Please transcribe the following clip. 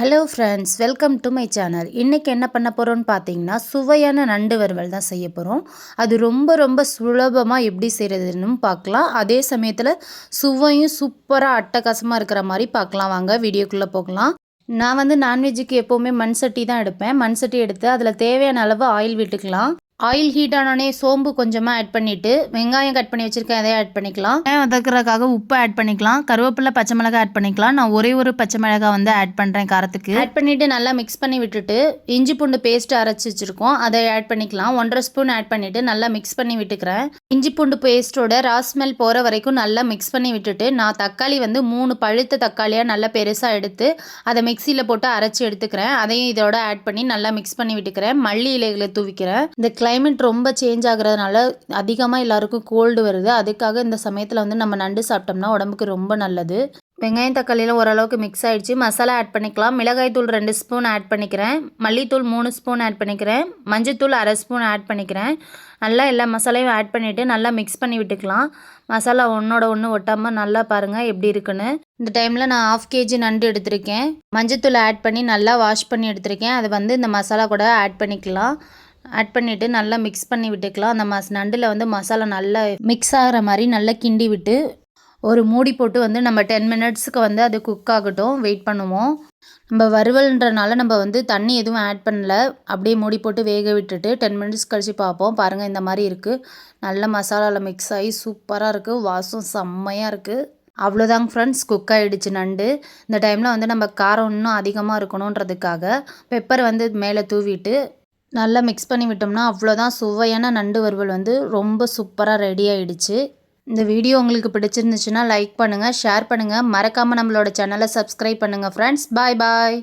Hello friends welcome to my channel இன்றைக்கி என்ன பண்ண போகிறோம்னு பார்த்தீங்கன்னா சுவையான நண்டு வறுவல் தான் செய்ய போகிறோம் அது ரொம்ப ரொம்ப சுலபமாக எப்படி செய்கிறதுன்னு பார்க்கலாம் அதே சமயத்தில் சுவையும் சூப்பராக அட்டகாசமாக இருக்கிற மாதிரி பார்க்கலாம் வாங்க வீடியோக்குள்ளே போகலாம். நான் வந்து நான்வெஜ்ஜுக்கு எப்போவுமே மண் சட்டி தான் எடுப்பேன். மண் சட்டி எடுத்து அதில் தேவையான அளவு ஆயில் விட்டுக்கலாம். ஆயில் ஹீட் ஆனோடனே சோம்பு கொஞ்சமாக ஆட் பண்ணிவிட்டு வெங்காயம் கட் பண்ணி வச்சுருக்கேன் அதையும் ஆட் பண்ணிக்கலாம். வெங்காயம் வதக்குறதுக்காக உப்பு ஆட் பண்ணிக்கலாம். கருவேப்பிலை பச்சை மிளகாய் ஆட் பண்ணிக்கலாம். நான் ஒரே ஒரு பச்சை மிளகாய் வந்து ஆட் பண்ணுறேன் காரத்துக்கு. ஆட் பண்ணிவிட்டு நல்லா மிக்ஸ் பண்ணி விட்டுட்டு இஞ்சி பூண்டு பேஸ்ட் அரைச்சி வச்சுருக்கோம். அதை ஆட் பண்ணிக்கலாம். ஒன்றரை ஸ்பூன் ஆட் பண்ணிவிட்டு நல்லா மிக்ஸ் பண்ணி விட்டுக்கிறேன். இஞ்சி பூண்டு பேஸ்ட்டோட ராஸ்மெல் போகிற வரைக்கும் நல்லா மிக்ஸ் பண்ணி விட்டுட்டு நான் தக்காளி வந்து மூணு பழுத்த தக்காளியாக நல்லா பெருசாக எடுத்து அதை மிக்சியில் போட்டு அரைச்சி எடுத்துக்கிறேன். அதையும் இதோட ஆட் பண்ணி நல்லா மிக்ஸ் பண்ணி விட்டுக்கிறேன். மல்லி இலைகளை தூவிக்கிறேன். இந்த கிளைமேட் ரொம்ப சேஞ்ச் ஆகுறதுனால அதிகமாக எல்லாருக்கும் கோல்டு வருது. அதுக்காக இந்த சமயத்தில் வந்து நம்ம நண்டு சாப்பிட்டோம்னா உடம்புக்கு ரொம்ப நல்லது. வெங்காயம் தக்காளியில் ஓரளவுக்கு மிக்ஸ் ஆகிடுச்சு மசாலா ஆட் பண்ணிக்கலாம். மிளகாய் தூள் ரெண்டு ஸ்பூன் ஆட் பண்ணிக்கிறேன். மல்லித்தூள் மூணு ஸ்பூன் ஆட் பண்ணிக்கிறேன். மஞ்சத்தூள் அரை ஸ்பூன் ஆட் பண்ணிக்கிறேன். நல்லா எல்லா மசாலையும் ஆட் பண்ணிவிட்டு நல்லா மிக்ஸ் பண்ணி விட்டுக்கலாம். மசாலா ஒன்றோட ஒன்று ஒட்டாமல் நல்லா பாருங்கள் எப்படி இருக்குன்னு. இந்த டைமில் நான் ஆஃப் கேஜி நண்டு எடுத்திருக்கேன். மஞ்சத்தூள் ஆட் பண்ணி நல்லா வாஷ் பண்ணி எடுத்திருக்கேன். அதை வந்து இந்த மசாலா கூட ஆட் பண்ணிக்கலாம். ஆட் பண்ணிவிட்டு நல்லா மிக்ஸ் பண்ணி விட்டுக்கலாம். அந்த மஸ் நண்டில் வந்து மசாலா நல்லா மிக்ஸ் ஆகிற மாதிரி நல்லா கிண்டி விட்டு ஒரு மூடி போட்டு வந்து நம்ம டென் மினிட்ஸுக்கு வந்து அது குக் ஆகட்டும். வெயிட் பண்ணுவோம். நம்ம வறுவல்ன்றனால நம்ம வந்து தண்ணி எதுவும் ஆட் பண்ணல. அப்படியே மூடி போட்டு வேக விட்டுட்டு டென் மினிட்ஸ் கழித்து பார்ப்போம். பாருங்கள் இந்த மாதிரி இருக்குது நல்ல மசாலாவில் மிக்ஸ் ஆகி சூப்பராக இருக்குது வாசம் செம்மையாக இருக்குது அவ்வளோதாங்க ஃப்ரெண்ட்ஸ் குக் ஆகிடுச்சு நண்டு. இந்த டைமில் வந்து நம்ம காரம் இன்னும் அதிகமாக இருக்கணுன்றதுக்காக பெப்பர் வந்து மேலே தூவிட்டு நல்லா மிக்ஸ் பண்ணி விட்டோம்னா அவ்வளோதான். சுவையான நண்டு வறுவல் வந்து ரொம்ப சூப்பராக ரெடி ஆகிடுச்சு இந்த வீடியோ உங்களுக்கு பிடிச்சிருந்துச்சுன்னா லைக் பண்ணுங்கள் ஷேர் பண்ணுங்கள் மறக்காமல் நம்மளோட சேனலை சப்ஸ்கிரைப் பண்ணுங்கள் ஃப்ரெண்ட்ஸ் பாய் பாய்